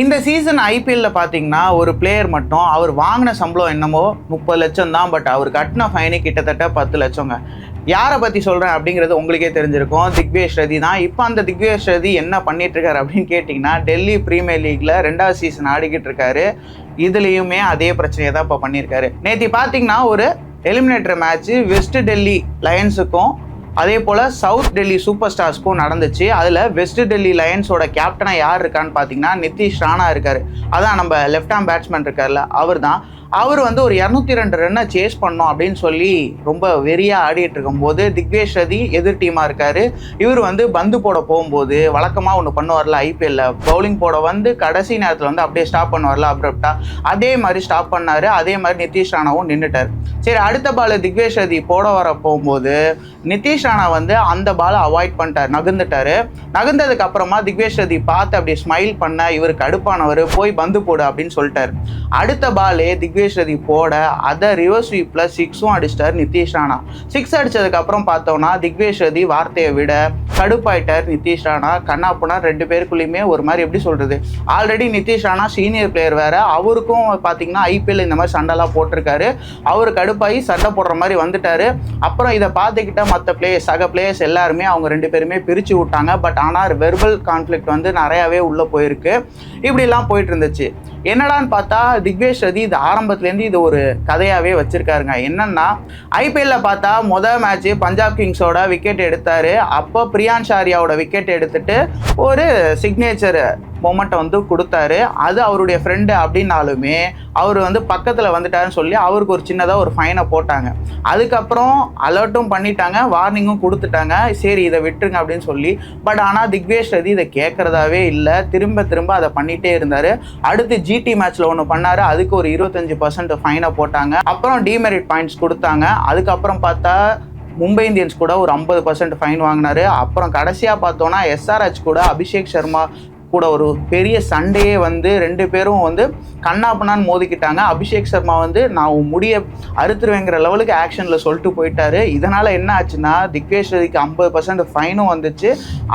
இந்த சீசன் ஐபிஎல்ல பார்த்தீங்கன்னா ஒரு பிளேயர் மட்டும் அவர் வாங்கின சம்பளம் என்னமோ முப்பது லட்சம் தான் பட் அவர் கட்டின ஃபைனு கிட்டத்தட்ட பத்து லட்சங்க. யாரை பற்றி சொல்கிறேன் அப்படிங்கிறது உங்களுக்கே தெரிஞ்சிருக்கும். திக்வேஷ் ரதி தான். இப்போ அந்த திக்வேஷ் ரதி என்ன பண்ணிட்டுருக்காரு அப்படின்னு கேட்டிங்கன்னா டெல்லி ப்ரீமியர் லீக்ல ரெண்டாவது சீசன் ஆடிக்கிட்டு இருக்காரு. இதுலேயுமே அதே பிரச்சனையை தான் இப்போ பண்ணியிருக்காரு. நேற்று பார்த்தீங்கன்னா ஒரு எலிமினேட்டர் மேட்ச் வெஸ்ட் டெல்லி லயன்ஸுக்கும் அதே போல் சவுத் டெல்லி சூப்பர் ஸ்டார்ஸ்க்கும் நடந்துச்சு. அதில் வெஸ்ட் டெல்லி லயன்ஸோட கேப்டனாக யார் இருக்கான்னு பார்த்தீங்கன்னா நிதிஷ் ராணா இருக்கார். அதான் நம்ம லெஃப்ட் ஹேண்ட் பேட்ஸ்மேன் இருக்கார்ல அவர் தான் அவர் வந்து ஒரு இரநூத்தி ரெண்டு ரன்னை சேஸ் பண்ணோம் அப்படின்னு சொல்லி ரொம்ப வெறியாக ஆடிட்டு இருக்கும்போது திக்வேஷ் ரதி எதிர் டீமாக இருக்காரு. இவர் வந்து பந்து போட போகும்போது வழக்கமாக ஒன்று பண்ணுவார்ல ஐபிஎல்ல பவுலிங் போட வந்து கடைசி நேரத்தில் வந்து அப்படியே ஸ்டாப் பண்ணுவார்ல அப்ரப்டா அதே மாதிரி ஸ்டாப் பண்ணாரு. அதே மாதிரி நிதிஷ் ராணாவும் நின்றுட்டார் சரி அடுத்த பால் திக்வேஷ் ரதி போட வர போகும்போது நிதிஷ் ராணா வந்து அந்த பாலை அவாய்ட் பண்ணிட்டார் நகர்ந்துட்டாரு. நகர்ந்ததுக்கு அப்புறமா திக்வேஷ் ரதி பார்த்து அப்படியே ஸ்மைல் பண்ண இவருக்கு கடுப்பானவர் போய் பந்து போடு அப்படின்னு சொல்லிட்டார். அடுத்த பாலே திக்வேஷ் ரதி போட அதை ரிவர்ஸ் ஸ்வீப்பில் சிக்ஸும் அடிச்சிட்டார் நிதிஷ் ராணா. சிக்ஸ் அடித்ததுக்கப்புறம் பார்த்தோம்னா திக்வேஷ் ரதி வார்த்தையை விட கடுப்பாயிட்டார் நிதிஷ் ராணா. கண்ணாப்புனா ரெண்டு பேருக்குள்ளேயுமே ஒரு மாதிரி எப்படி சொல்கிறது already Nitish Rana senior player வேறு. அவருக்கும் பார்த்தீங்கன்னா ஐபிஎல் இந்த மாதிரி சண்டைலாம் போட்டிருக்காரு. அவர் கடுப்பாகி சண்டை போடுற மாதிரி வந்துட்டாரு. அப்புறம் இதை பார்த்துக்கிட்ட மற்ற பிளேயர்ஸ் சக பிளேயர்ஸ் எல்லாருமே அவங்க ரெண்டு பேருமே பிரித்து விட்டாங்க. பட் ஆனால் வெர்பல் கான்ஃப்ளிக்ட் வந்து நிறையாவே உள்ளே போயிருக்கு. இப்படிலாம் போயிட்டு இருந்துச்சு. என்னடான்னு பார்த்தா திக்வேஷ் ரதி இது ஆரம்பத்துலேருந்து இது ஒரு கதையாகவே வச்சிருக்காருங்க. என்னன்னா ஐபிஎல்ல பார்த்தா மொதல் மேட்ச்சு பஞ்சாப் கிங்ஸோட விக்கெட் எடுத்தார். அப்போ பிரியான் ஷாரியாவோட விக்கெட் எடுத்துட்டு ஒரு சிக்னேச்சர் மொமெண்ட்டை வந்து கொடுத்தாரு. அது அவருடைய ஃப்ரெண்டு அப்படின்னாலுமே அவர் வந்து பக்கத்தில் வந்துட்டாருன்னு சொல்லி அவருக்கு ஒரு சின்னதாக ஒரு ஃபைனை போட்டாங்க. அதுக்கப்புறம் அலர்ட்டும் பண்ணிட்டாங்க வார்னிங்கும் கொடுத்துட்டாங்க. சரி இதை விட்டுருங்க அப்படின்னு சொல்லி. பட் ஆனால் திக்வேஷ் ரதி இதை கேட்குறதாவே இல்லை. திரும்ப திரும்ப அதை பண்ணிகிட்டே இருந்தார். அடுத்து ஜிடி மேட்ச்சில் ஒன்று பண்ணார். அதுக்கு ஒரு இருபத்தஞ்சி பர்சன்ட் ஃபைனை போட்டாங்க. அப்புறம் டிமெரிட் பாயிண்ட்ஸ் கொடுத்தாங்க. அதுக்கப்புறம் பார்த்தா மும்பை இந்தியன்ஸ் கூட ஒரு ஐம்பது பர்சன்ட் ஃபைன் வாங்கினார். அப்புறம் கடைசியாக பார்த்தோன்னா எஸ்ஆர்ஹெச் கூட அபிஷேக் சர்மா கூட ஒரு பெரிய சண்டையே வந்து ரெண்டு பேரும் வந்து கண்ணாப்பண்ணான்னு மோதிக்கிட்டாங்க. அபிஷேக் சர்மா வந்து நான் உன் முடிய அறுத்துருவேங்கிற லெவலுக்கு ஆக்ஷனில் சொல்லிட்டு போயிட்டாரு. இதனால் என்ன ஆச்சுன்னா திக்வேஸ்வரிக்கு ஐம்பது பர்சன்ட் ஃபைனும் வந்துச்சு.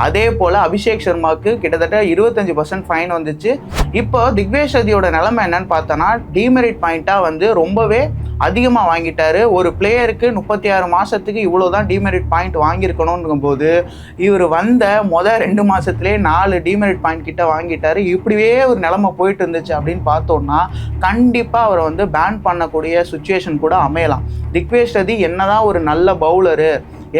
அதே போல் அபிஷேக் சர்மாவுக்கு கிட்டத்தட்ட இருபத்தஞ்சி பர்சன்ட் ஃபைன் வந்துச்சு. இப்போ திக்வேஸ்வதியோட நிலைமை என்னன்னு பார்த்தோன்னா டிமெரிட் பாயிண்ட்டாக வந்து ரொம்பவே அதிகமாக வாங்கிட்டாரு. ஒரு பிளேயருக்கு முப்பத்தி ஆறு மாதத்துக்கு இவ்வளோ தான் டிமெரிட் பாயிண்ட் வாங்கியிருக்கணுங்கும் போது இவர் வந்த மொதல் ரெண்டு மாதத்துலேயே நாலு டிமெரிட் பாயிண்ட் கிட்ட வாங்கிட்டாரு. இப்படியே ஒரு நிலமை போயிட்டு இருந்துச்சு அப்படின்னு பார்த்தோம்னா கண்டிப்பாக அவரை வந்து பேன் பண்ணக்கூடிய சுச்சுவேஷன் கூட அமையலாம். திக்வேஷ் ரதி என்னதான் ஒரு நல்ல பவுலரு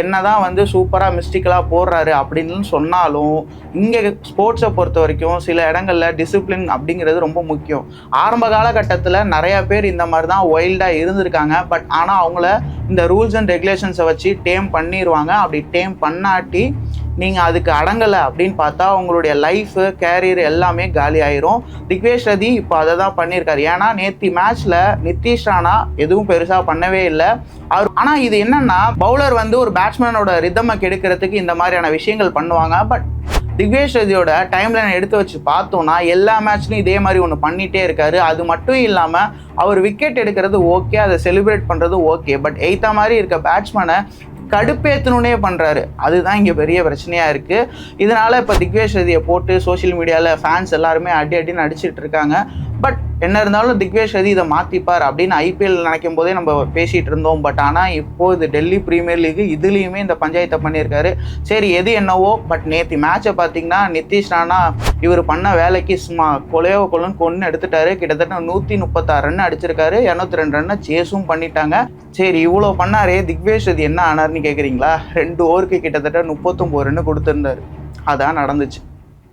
என்னதான் வந்து சூப்பராக மிஸ்டிக்கலாக போடுறாரு அப்படின்னு சொன்னாலும் இங்கே ஸ்போர்ட்ஸை பொறுத்த வரைக்கும் சில இடங்களில் டிசிப்ளின் அப்படிங்கிறது ரொம்ப முக்கியம். ஆரம்ப காலகட்டத்தில் நிறையா பேர் இந்த மாதிரி தான் ஒயில்டாக இருந்திருக்காங்க. பட் ஆனால் அவங்கள இந்த ரூல்ஸ் அண்ட் ரெகுலேஷன்ஸை வச்சு டேம் பண்ணிடுவாங்க அப்படி டேம் பண்ணாட்டி நீங்கள் அதுக்கு அடங்கலை அப்படின்னு பார்த்தா உங்களுடைய லைஃபு கேரியர் எல்லாமே காலி ஆயிரும். திக்வேஷ் ரதி இப்போ அதை தான் பண்ணியிருக்காரு. ஏன்னா நேற்று மேட்ச்சில் நிதிஷ் ராணா எதுவும் பெருசாக பண்ணவே இல்லை. அவர் ஆனால் இது என்னன்னா பவுலர் வந்து ஒரு பேட்ஸ்மேனோட ரிதமை கெடுக்கிறதுக்கு இந்த மாதிரியான விஷயங்கள் பண்ணுவாங்க. பட் திக்வேஷ் ரதியோட டைம் லைன் எடுத்து வச்சு பார்த்தோம்னா எல்லா மேட்ச்லையும் இதே மாதிரி ஒன்று பண்ணிகிட்டே இருக்காரு. அது மட்டும் இல்லாமல் அவர் விக்கெட் எடுக்கிறது ஓகே அதை செலிப்ரேட் பண்ணுறது ஓகே பட் எய்த்த மாதிரி இருக்க பேட்ஸ்மேனை கடுப்பேற்றணுன்னே பண்ணுறாரு அதுதான் இங்கே பெரிய பிரச்சனையாக இருக்குது இதனால் இப்போ திக்வேஷ் ரதியை போட்டு சோஷியல் மீடியாவில் ஃபேன்ஸ் எல்லாருமே அடி அடின்னு அடிச்சிட்டு இருக்காங்க. பட் என்ன இருந்தாலும் திக்வேஷ் ரதி இதை மாற்றிப்பார் அப்படின்னு ஐபிஎல் நினைக்கும் போதே நம்ம பேசிகிட்டு இருந்தோம். பட் ஆனால் இப்போது இது டெல்லி ப்ரீமியர் லீக் இதுலேயுமே இந்த பஞ்சாயத்தை பண்ணியிருக்காரு. சரி எது என்னவோ பட் நேற்று மேட்சை பார்த்தீங்கன்னா நிதிஷ் ராணா இவர் பண்ண வேலைக்கு சும்மா கொலையோ கொலன்னு கொன்று எடுத்துட்டாரு. கிட்டத்தட்ட நூற்றி முப்பத்தாறு ரன் அடிச்சிருக்காரு. இரநூத்தி ரெண்டு ரன்னை சேஸும் பண்ணிட்டாங்க. சரி இவ்வளோ பண்ணாரே திக்வேஷ் ரதி என்ன ஆனார்னு கேட்குறீங்களா ரெண்டு ஓவருக்கு கிட்டத்தட்ட முப்பத்தொம்போது ரன்னு கொடுத்துருந்தாரு. அதான் நடந்துச்சு.